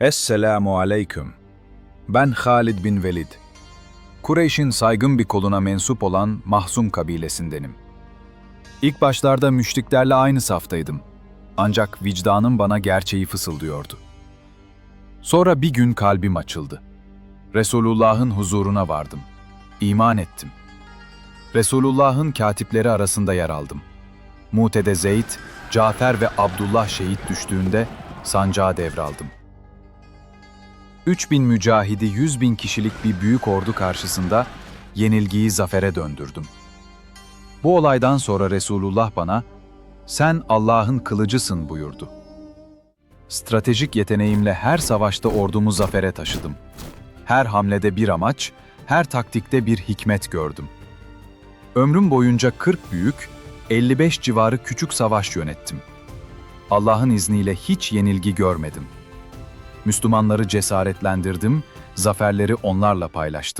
Esselamu aleyküm. Ben Halid bin Velid. Kureyş'in saygın bir koluna mensup olan Mahzum kabilesindenim. İlk başlarda müşriklerle aynı saftaydım. Ancak vicdanım bana gerçeği fısıldıyordu. Sonra bir gün kalbim açıldı. Resulullah'ın huzuruna vardım. İman ettim. Resulullah'ın katipleri arasında yer aldım. Mute'de Zeyd, Cafer ve Abdullah şehit düştüğünde sancağı devraldım. 3000 mücahidi 100 bin kişilik bir büyük ordu karşısında yenilgiyi zafere döndürdüm. Bu olaydan sonra Resulullah bana, sen Allah'ın kılıcısın buyurdu. Stratejik yeteneğimle her savaşta ordumu zafere taşıdım. Her hamlede bir amaç, her taktikte bir hikmet gördüm. Ömrüm boyunca 40 büyük, 55 civarı küçük savaş yönettim. Allah'ın izniyle hiç yenilgi görmedim. Müslümanları cesaretlendirdim, zaferleri onlarla paylaştım.